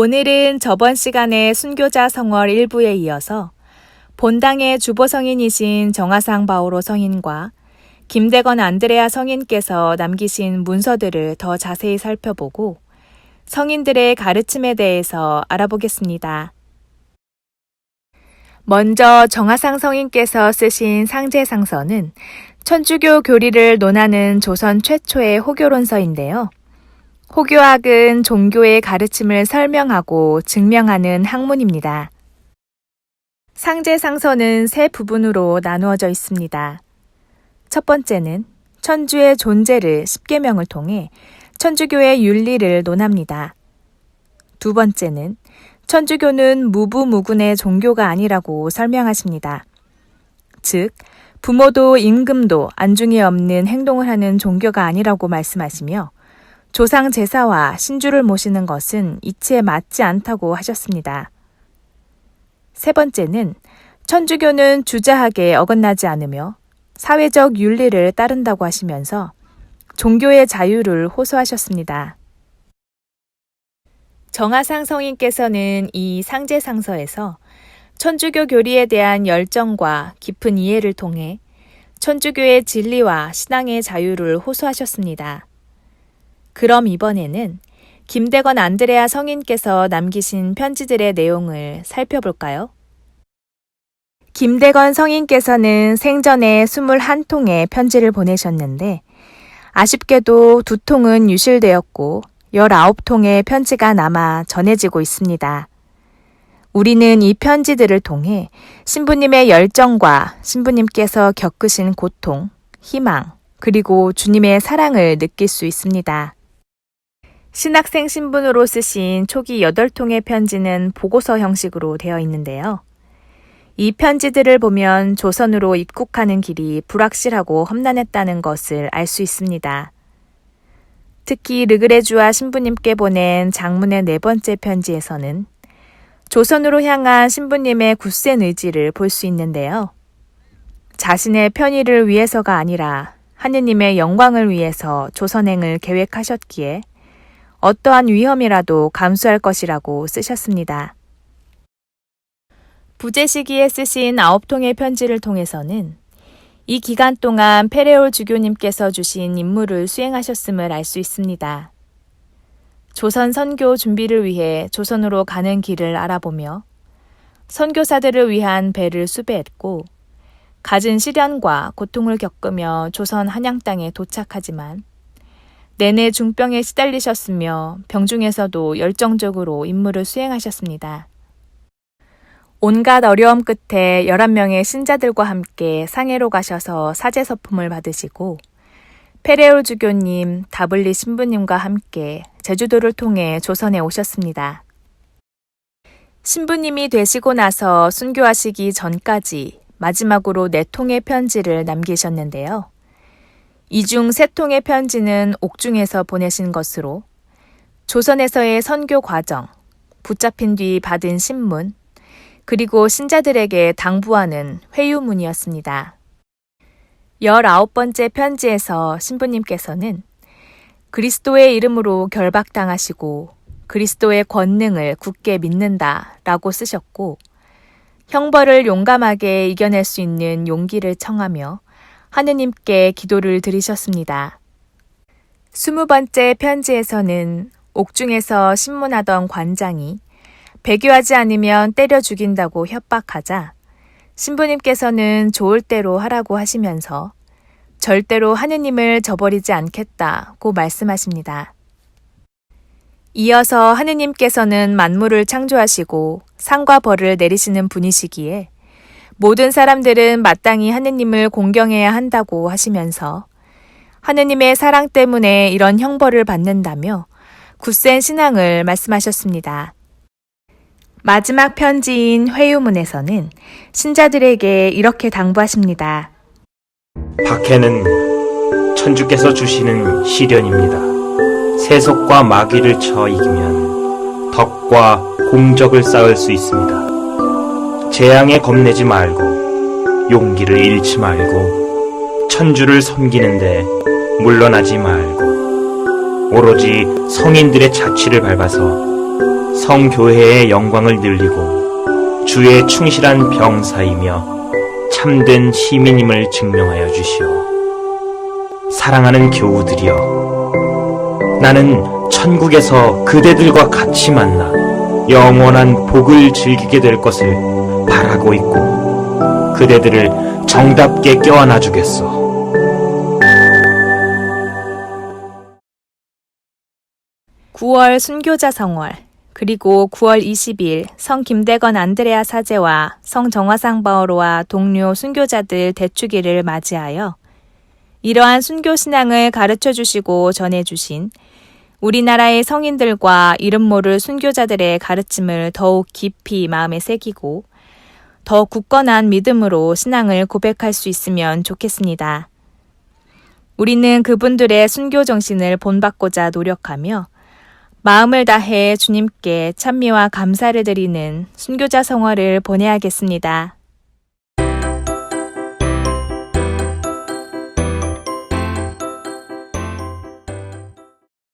오늘은 저번 시간에 순교자 성월 1부에 이어서 본당의 주보 성인이신 정하상 바오로 성인과 김대건 안드레아 성인께서 남기신 문서들을 더 자세히 살펴보고 성인들의 가르침에 대해서 알아보겠습니다. 먼저 정하상 성인께서 쓰신 상제상서는 천주교 교리를 논하는 조선 최초의 호교론서인데요. 호교학은 종교의 가르침을 설명하고 증명하는 학문입니다. 상제상서는 세 부분으로 나누어져 있습니다. 첫 번째는 천주의 존재를 십계명을 통해 천주교의 윤리를 논합니다. 두 번째는 천주교는 무부무군의 종교가 아니라고 설명하십니다. 즉, 부모도 임금도 안중에 없는 행동을 하는 종교가 아니라고 말씀하시며 조상 제사와 신주를 모시는 것은 이치에 맞지 않다고 하셨습니다. 세 번째는 천주교는 주자하게 어긋나지 않으며 사회적 윤리를 따른다고 하시면서 종교의 자유를 호소하셨습니다. 정하상 성인께서는 이 상제상서에서 천주교 교리에 대한 열정과 깊은 이해를 통해 천주교의 진리와 신앙의 자유를 호소하셨습니다. 그럼 이번에는 김대건 안드레아 성인께서 남기신 편지들의 내용을 살펴볼까요? 김대건 성인께서는 생전에 21통의 편지를 보내셨는데 아쉽게도 두 통은 유실되었고 19통의 편지가 남아 전해지고 있습니다. 우리는 이 편지들을 통해 신부님의 열정과 신부님께서 겪으신 고통, 희망, 그리고 주님의 사랑을 느낄 수 있습니다. 신학생 신분으로 쓰신 초기 8통의 편지는 보고서 형식으로 되어 있는데요. 이 편지들을 보면 조선으로 입국하는 길이 불확실하고 험난했다는 것을 알 수 있습니다. 특히 르그레주와 신부님께 보낸 장문의 네 번째 편지에서는 조선으로 향한 신부님의 굳센 의지를 볼 수 있는데요. 자신의 편의를 위해서가 아니라 하느님의 영광을 위해서 조선행을 계획하셨기에 어떠한 위험이라도 감수할 것이라고 쓰셨습니다. 부재 시기에 쓰신 아홉 통의 편지를 통해서는 이 기간 동안 페레올 주교님께서 주신 임무를 수행하셨음을 알 수 있습니다. 조선 선교 준비를 위해 조선으로 가는 길을 알아보며 선교사들을 위한 배를 수배했고 갖은 시련과 고통을 겪으며 조선 한양 땅에 도착하지만 내내 중병에 시달리셨으며 병중에서도 열정적으로 임무를 수행하셨습니다. 온갖 어려움 끝에 11명의 신자들과 함께 상해로 가셔서 사제 서품을 받으시고 페레올 주교님, 다블리 신부님과 함께 제주도를 통해 조선에 오셨습니다. 신부님이 되시고 나서 순교하시기 전까지 마지막으로 네 통의 편지를 남기셨는데요. 이 중 세 통의 편지는 옥중에서 보내신 것으로 조선에서의 선교 과정, 붙잡힌 뒤 받은 신문, 그리고 신자들에게 당부하는 회유문이었습니다. 19번째 편지에서 신부님께서는 그리스도의 이름으로 결박당하시고 그리스도의 권능을 굳게 믿는다 라고 쓰셨고 형벌을 용감하게 이겨낼 수 있는 용기를 청하며 하느님께 기도를 드리셨습니다. 20번째 편지에서는 옥중에서 신문하던 관장이 배교하지 않으면 때려 죽인다고 협박하자 신부님께서는 좋을 대로 하라고 하시면서 절대로 하느님을 저버리지 않겠다고 말씀하십니다. 이어서 하느님께서는 만물을 창조하시고 상과 벌을 내리시는 분이시기에 모든 사람들은 마땅히 하느님을 공경해야 한다고 하시면서 하느님의 사랑 때문에 이런 형벌을 받는다며 굳센 신앙을 말씀하셨습니다. 마지막 편지인 회유문에서는 신자들에게 이렇게 당부하십니다. 박해는 천주께서 주시는 시련입니다. 세속과 마귀를 쳐 이기면 덕과 공적을 쌓을 수 있습니다. 재앙에 겁내지 말고 용기를 잃지 말고 천주를 섬기는데 물러나지 말고 오로지 성인들의 자취를 밟아서 성교회의 영광을 늘리고 주의 충실한 병사이며 참된 시민임을 증명하여 주시오. 사랑하는 교우들이여, 나는 천국에서 그대들과 같이 만나 영원한 복을 즐기게 될 것을 바라고 있고, 그대들을 정답게 껴안아 주겠소. 구월 순교자 성월 그리고 9월 20일 성 김대건 안드레아 사제와 성 정화상 바오로와 동료 순교자들 대축일을 맞이하여 이러한 순교 신앙을 가르쳐 주시고 전해 주신 우리나라의 성인들과 이름 모를 순교자들의 가르침을 더욱 깊이 마음에 새기고 더 굳건한 믿음으로 신앙을 고백할 수 있으면 좋겠습니다. 우리는 그분들의 순교 정신을 본받고자 노력하며 마음을 다해 주님께 찬미와 감사를 드리는 순교자 성화를 보내야겠습니다.